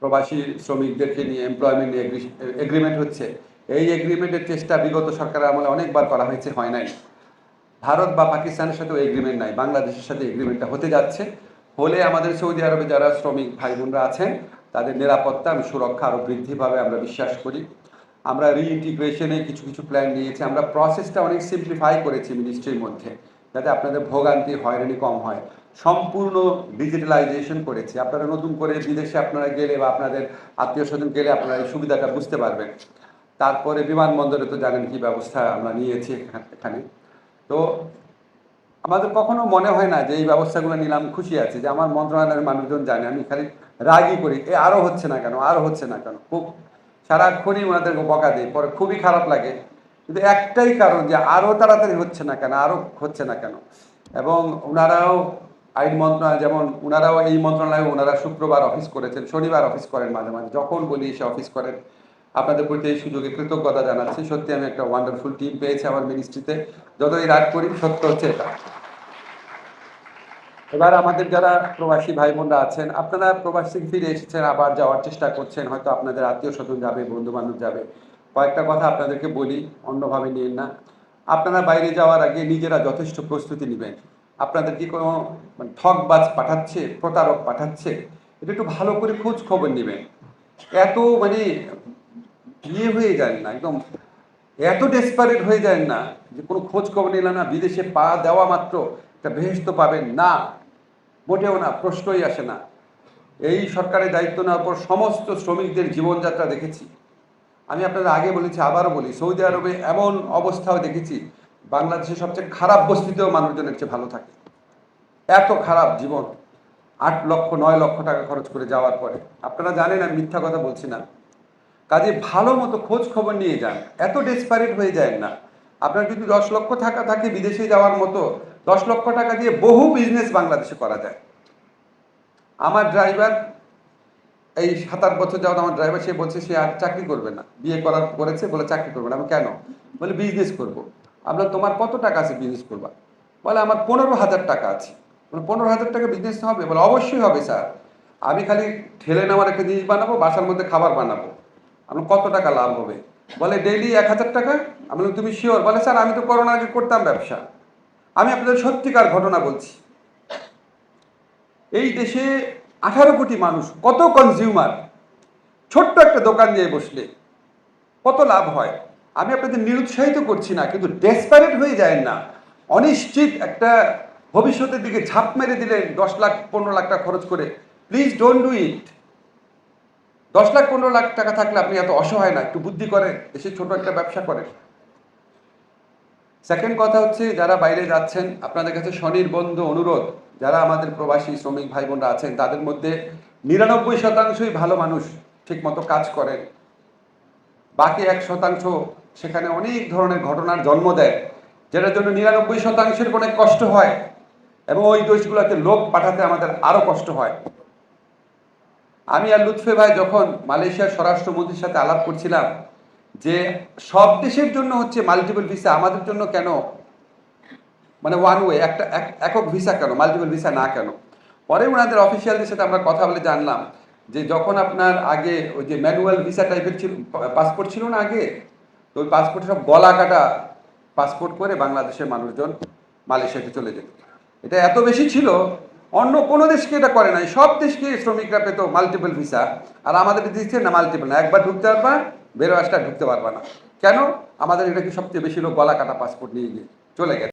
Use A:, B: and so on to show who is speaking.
A: প্রবাসী শ্রমিকদেরকে নিয়ে employment agreement হচ্ছে। এই এগ্রিমেন্টের চেষ্টা বিগত সরকারের আমলে অনেকবার করা হয়েছে, হয় নাই। ভারত বা পাকিস্তানের সাথেও এগ্রিমেন্ট নাই, বাংলাদেশের সাথে এগ্রিমেন্টটা হতে যাচ্ছে। হলে আমাদের সৌদি আরবে যারা শ্রমিক ভাই বোনরা আছেন, তাদের নিরাপত্তা এবং সুরক্ষা আরও বৃদ্ধি পাবে আমরা বিশ্বাস করি। আমরা রিইন্টিগ্রেশনে কিছু কিছু প্ল্যান নিয়েছি। আমরা প্রসেসটা অনেক সিম্পলিফাই করেছি মিনিস্ট্রির মধ্যে। যাতে আপনাদের ভোগান্তি, হয়রানি কম হয়। সম্পূর্ণ ডিজিটালাইজেশন করেছি। আপনারা নতুন করে বিদেশে আপনারা গেলে বা আপনাদের আত্মীয় স্বজন গেলে আপনারা এই সুবিধাটা বুঝতে পারবেন। তারপরে বিমানবন্দরে তো জানেন কি ব্যবস্থা আমরা নিয়েছি এখানে তো আমাদের কখনো মনে হয় না যে এই ব্যবস্থাগুলো নিলাম, খুশি আছে। যে আমার মন্ত্রণালয়ের মানুষজন জানে, আমি খালি রাগই করি। এ আরও হচ্ছে না কেন? আরও হচ্ছে না কেন? খুব সারাক্ষণই ওনাদেরকে বকা দিই। পরে খুবই খারাপ লাগে। কিন্তু একটাই কারণ যে আরও তাড়াতাড়ি হচ্ছে না কেন আরও হচ্ছে না কেন? এবং ওনারাও আইন মন্ত্রণালয়, যেমন ওনারাও এই মন্ত্রণালয়ে ওনারা শুক্রবার অফিস করেছেন, শনিবার অফিস করেন মাঝে মাঝে, যখন বলি এসে অফিস করেন। আপনাদের প্রতি এই সুযোগে কৃতজ্ঞতা জানাচ্ছি। সত্যি আমি একটা ওয়ান্ডারফুল টিম পেয়েছি আমার মিনিস্ট্রিতে যতই রাগ করি, সত্য হচ্ছে এটা। এবার আমাদের যারা প্রবাসী ভাই বোনরা আছেন, আপনারা প্রবাসী ফিরে এসেছেন, আবার যাওয়ার চেষ্টা করছেন, হয়তো আপনাদের আত্মীয় স্বজন যাবে বন্ধু বান্ধব যাবে। কয়েকটা কথা আপনাদেরকে বলি, অন্যভাবে নিন না। আপনারা বাইরে যাওয়ার আগে নিজেরা যথেষ্ট প্রস্তুতি নেবেন। আপনাদের কি কোনো মানে ঠকবাজ পাঠাচ্ছে, প্রতারক পাঠাচ্ছে? এটা একটু ভালো করে খোঁজ খবর নেবেন। এত মানে ইয়ে হয়ে যায় না, একদম এত ডেসপারেট হয়ে যায় না যে কোনো খোঁজ খবর নিলাম না, বিদেশে পা দেওয়া মাত্র একটা বেহেস্ত পাবেন না। মোটেও না, প্রশ্নই আসে না। এই সরকারের দায়িত্ব নেওয়ার পর সমস্ত শ্রমিকদের জীবনযাত্রা দেখেছি। আমি আপনাদের আগে বলেছি, আবারও বলি, সৌদি আরবে এমন অবস্থাও দেখেছি বাংলাদেশের সবচেয়ে খারাপ বস্তিতেও মানুষজনের চেয়ে ভালো থাকে। এত খারাপ জীবন, আট লক্ষ, নয় লক্ষ টাকা খরচ করে যাওয়ার পরে। আপনারা জানেন, আমি মিথ্যা কথা বলছি না। কাজে ভালো মতো খোঁজ খবর নিয়ে যান, এত ডেসপারেট হয়ে যায় না। আপনার যদি দশ লক্ষ টাকা থাকে বিদেশে যাওয়ার মতো, দশ লক্ষ টাকা দিয়ে বহু বিজনেস বাংলাদেশে করা যায়। আমার ড্রাইভার এই সাত আট বছর যাওয়া আমার ড্রাইভার সে বলছে, সে আর চাকরি করবে না। বিয়ে করার করেছে, বলে চাকরি করবে না। আমি কেন? বলে বিজনেস করব। আমরা তোমার কত টাকা আছে বিজনেস করবা? বলে, আমার পনেরো হাজার টাকা আছে। বলে, পনেরো হাজার টাকা বিজনেস হবে? বলে, অবশ্যই হবে স্যার আমি খালি ঠেলে নেওয়ার একটা জিনিস বানাবো, বাসার মধ্যে খাবার বানাবো। আমার কত টাকা লাভ হবে? বলে ডেইলি এক হাজার টাকা? আমি তুমি শিওর বলে স্যার আমি তো করোনার আগে করতাম ব্যবসা। আমি আপনাদের সত্যিকার ঘটনা বলছি। এই দেশে আঠারো কোটি মানুষ, কত কনজিউমার ছোট্ট একটা দোকান দিয়ে বসলে কত লাভ হয়? আমি আপনাদের নিরুৎসাহিত করছি না, কিন্তু ডেসপারেট হয়ে যায় না। অনিশ্চিত একটা ভবিষ্যতের দিকে ঝাঁপ মেরে দিলেন দশ লাখ, পনেরো লাখ টাকা খরচ করে। প্লিজ ডোন্ট ডু ইট দশ লাখ, পনেরো লাখ টাকা থাকলে আপনি এত অসহায় না, একটু বুদ্ধি করেন, দেশে ছোট একটা ব্যবসা করেন। সেকেন্ড কথা হচ্ছে, যারা বাইরে যাচ্ছেন, আপনাদের কাছে স্বনির্বন্ধ অনুরোধ। যারা আমাদের প্রবাসী শ্রমিক ভাই বোনরা আছেন, তাদের মধ্যে নিরানব্বই শতাংশই ভালো মানুষ ঠিকমতো কাজ করেন বাকি এক শতাংশ সেখানে অনেক ধরনের ঘটনার জন্ম দেয়, যেটার জন্য নিরানব্বই শতাংশের অনেক কষ্ট হয় এবং ওই দেশগুলোতে লোক পাঠাতে আমাদের আরও কষ্ট হয়। আমি আর লুৎফে ভাই যখন মালয়েশিয়ার স্বরাষ্ট্রমন্ত্রীর সাথে আলাপ করছিলাম যে সব দেশের জন্য হচ্ছে মাল্টিপল ভিসা আমাদের জন্য কেন মানে ওয়ান ওয়ে একটা, এক- একক ভিসা কেন? মাল্টিপল ভিসা না কেন? পরে ওনাদের অফিসিয়ালদের সাথে আমরা কথা বলে জানলাম যে যখন আপনার আগে ওই যে ম্যানুয়াল ভিসা টাইপের ছিল পাসপোর্ট ছিল না আগে, তো ওই পাসপোর্টে সব গলা কাটা পাসপোর্ট করে বাংলাদেশের মানুষজন মালয়েশিয়াতে চলে যেত। এটা এত বেশি ছিল, অন্য কোনো দেশকে এটা করে নাই, সব দেশকে শ্রমিকরা পেত মাল্টিপল ভিসা আর আমাদের দিচ্ছে না মাল্টিপল না, একবার ঢুকতে পারবা বেরো আসটা ঢুকতে পারবা না। কেন? আমাদের এটা কি সবচেয়ে বেশি লোক গলা কাটা পাসপোর্ট নিয়ে গিয়ে চলে গেছে।